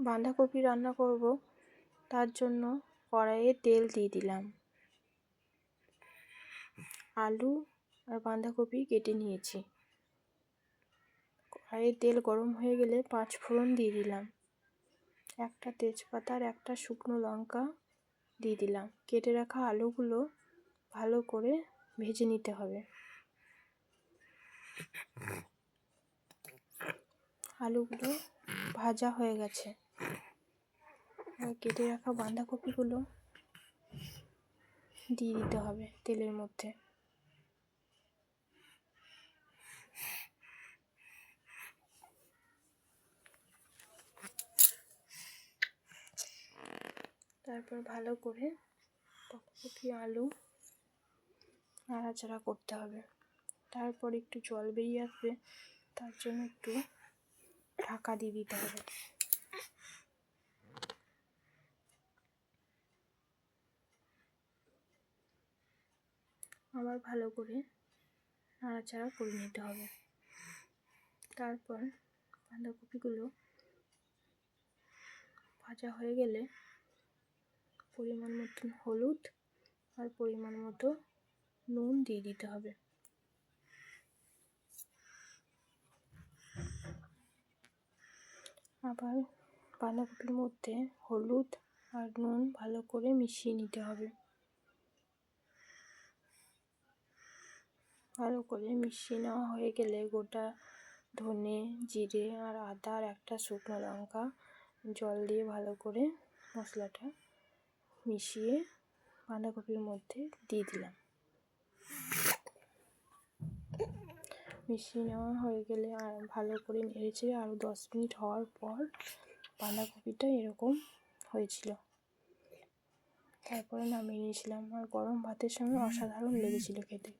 বাঁধাকপি রান্না করব, তার জন্য কড়াইয়ে তেল দিয়ে দিলাম। আলু আর বাঁধাকপি কেটে নিয়েছি। কড়াইয়ে তেল গরম হয়ে গেলে পাঁচ ফোড়ন দিয়ে দিলাম। একটা তেজপাতা আর একটা শুকনো লঙ্কা দিয়ে দিলাম। কেটে রাখা আলুগুলো ভালো করে ভেজে নিতে হবে। আলুগুলো ভাজা হয়ে গেছে। আর কেটে রাখা বাঁধাকপিগুলো দিয়ে দিতে হবে তেলের মধ্যে। তারপর ভালো করে বাঁধাকপি, আলু নাড়াচাড়া করতে হবে। তারপর একটু জল বেরিয়ে আসবে, তার জন্য একটু ঢাকা দিয়ে দিতে হবে। আবার ভালো করে নাড়াচাড়া করে নিতে হবে। তারপর বাঁধাকপিগুলো ভাজা হয়ে গেলে পরিমাণ মতন হলুদ আর পরিমাণ মতো নুন দিয়ে দিতে হবে। আবার বাঁধাকপির মধ্যে হলুদ আর নুন ভালো করে মিশিয়ে নিতে হবে। ভালো করে মিশিয়ে নেওয়া হয়ে গেলে গোটা ধনে, জিরে আর আদা আর একটা শুকনো লঙ্কা জল দিয়ে ভালো করে মশলাটা মিশিয়ে বাঁধাকপির মধ্যে দিয়ে দিলাম। মিশিয়ে নেওয়া হয়ে গেলে আর ভালো করে নেড়েছে আরও দশ মিনিট হওয়ার পর বাঁধাকপিটা এরকম হয়েছিল। তারপরে নামিয়ে নিয়েছিলাম আর গরম ভাতের সঙ্গে অসাধারণ লেগেছিল খেতে।